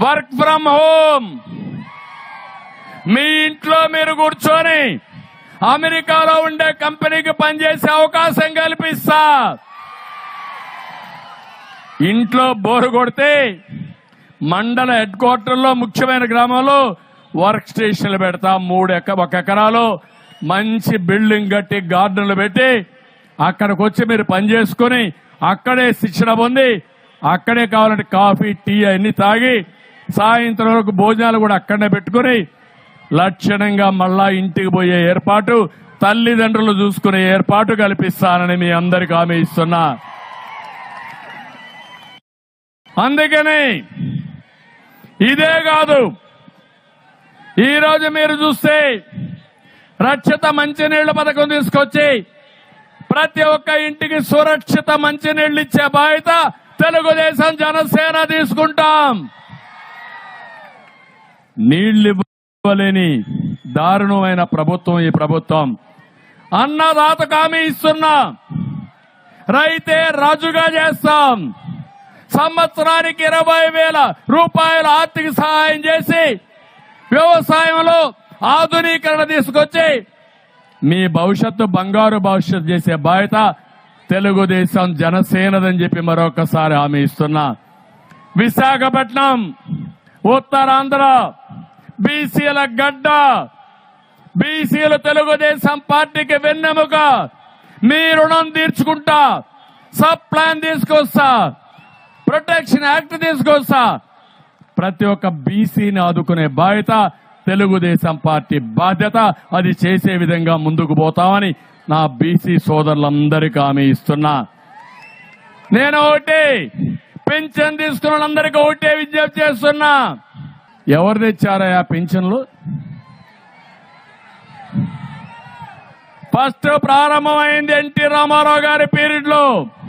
Work from home. మీ ఇంట్లో మీరు కూర్చొని అమెరికాలో ఉండే కంపెనీకి పనిచేసే అవకాశం కల్పిస్తా. ఇంట్లో బోరు కొడితే మండల హెడ్ క్వార్టర్లో ముఖ్యమైన గ్రామంలో వర్క్ స్టేషన్లు పెడతా. మూడు ఎక ఒక ఎకరాలో మంచి బిల్డింగ్ కట్టి గార్డెన్లు పెట్టి అక్కడికి వచ్చి మీరు పనిచేసుకుని అక్కడే శిక్షణ పొంది అక్కడే కావాలంటే కాఫీ టీ అన్ని తాగి సాయంత్రం వరకు భోజనాలు కూడా అక్కడనే పెట్టుకుని లక్షణంగా మళ్ళా ఇంటికి పోయే ఏర్పాటు తల్లిదండ్రులు చూసుకునే ఏర్పాటు కల్పిస్తానని మీ అందరికి హామీ ఇస్తున్నా. అందుకని ఇదే కాదు ఈరోజు మీరు చూస్తే రక్షిత మంచినీళ్ళ పథకం తీసుకొచ్చి ప్రతి ఒక్క ఇంటికి సురక్షిత మంచినీళ్ళు ఇచ్చే బాధ్యత తెలుగుదేశం జనసేన తీసుకుంటాం. ఇవ్వలేని దారుణమైన ప్రభుత్వం ఈ ప్రభుత్వం. అన్నదాతకు హామీ ఇస్తున్నా రైతే రాజుగా చేస్తాం. సంవత్సరానికి ఇరవై వేల రూపాయల ఆర్థిక సహాయం చేసి వ్యవసాయంలో ఆధునీకరణ తీసుకొచ్చి మీ భవిష్యత్తు బంగారు భవిష్యత్తు చేసే బాధ్యత తెలుగుదేశం జనసేనదని చెప్పి మరొకసారి హామీ ఇస్తున్నా. విశాఖపట్నం ఉత్తరాంధ్ర బీసీల గడ్డ. బీసీలు తెలుగుదేశం పార్టీకి వెన్నెముక. మీ రుణం తీర్చుకుంటా. సబ్ ప్లాన్ తీసుకొస్తా. ప్రొటెక్షన్ యాక్ట్ తీసుకొస్తా. ప్రతి ఒక్క బీసీని ఆదుకునే బాధ్యత తెలుగుదేశం పార్టీ బాధ్యత. అది చేసే విధంగా ముందుకు పోతామని నా బీసీ సోదరులందరికీ హామీ ఇస్తున్నా. నేను ఒకటి పెన్షన్ తీసుకున్న వాళ్ళందరికీ ఒకటే విజ్ఞప్తి చేస్తున్నా. ఎవరు తెచ్చారయా పెన్షన్లు ఫస్ట్ ప్రారంభమైంది ఎన్టీ రామారావు గారి పీరియడ్లో.